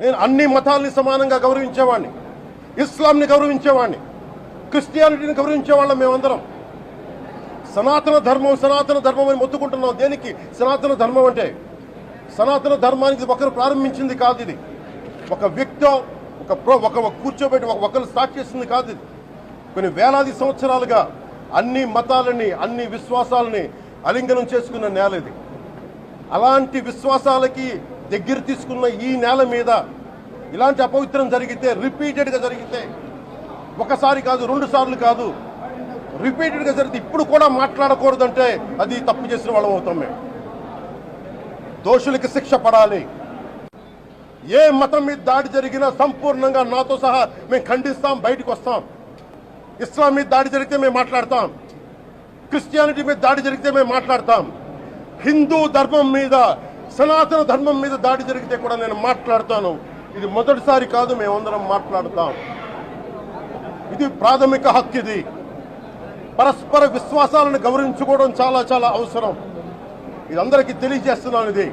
నేను అన్ని మతాల్ని సమానంగా గౌరవించేవాడిని ఇస్లాంని గౌరవించేవాడిని క్రిస్టియానిటీని గౌరవించేవాళ్ళం మేమందరం. సనాతన ధర్మం సనాతన ధర్మం అని మొత్తుకుంటున్నాం. దేనికి? సనాతన ధర్మం అంటే సనాతన ధర్మానికి ఒకరు ప్రారంభించింది కాదు ఇది. ఒక వ్యక్తి ఒక ప్రో ఒక కూర్చోబెట్టి ఒక- ఒకరు స్టార్ట్ చేసింది కాదు ఇది. కొన్ని వేలాది సంవత్సరాలుగా అన్ని మతాలని అన్ని విశ్వాసాలని అలింగనం చేసుకున్న నేల ఇది. అలాంటి విశ్వాసాలకి దగ్గర తీసుకున్న ఈ నేల మీద ఇలాంటి అపవిత్రం జరిగితే రిపీటెడ్గా జరిగితే ఒకసారి కాదు రెండు సార్లు కాదు రిపీటెడ్గా జరిగితే ఇప్పుడు కూడా మాట్లాడకూడదంటే అది తప్పు చేసిన వాళ్ళం అవుతాం మేము. దోషులకి శిక్ష పడాలి. ఏ మతం మీద దాడి జరిగినా సంపూర్ణంగా నాతో సహా మేము ఖండిస్తాం బయటకు వస్తాం. ఇస్లాం మీద దాడి జరిగితే మేము మాట్లాడతాం. క్రిస్టియానిటీ మీద దాడి జరిగితే మేము మాట్లాడతాం. హిందూ ధర్మం మీద సనాతన ధర్మం మీద దాడి జరిగితే కూడా నేను మాట్లాడతాను. ఇది మొదటిసారి కాదు మేమందరం మాట్లాడతాం. ఇది ప్రాథమిక హక్కు ఇది. పరస్పర విశ్వాసాలను గౌరవించుకోవడం చాలా చాలా అవసరం. ఇది అందరికీ తెలియజేస్తున్నాను ఇది.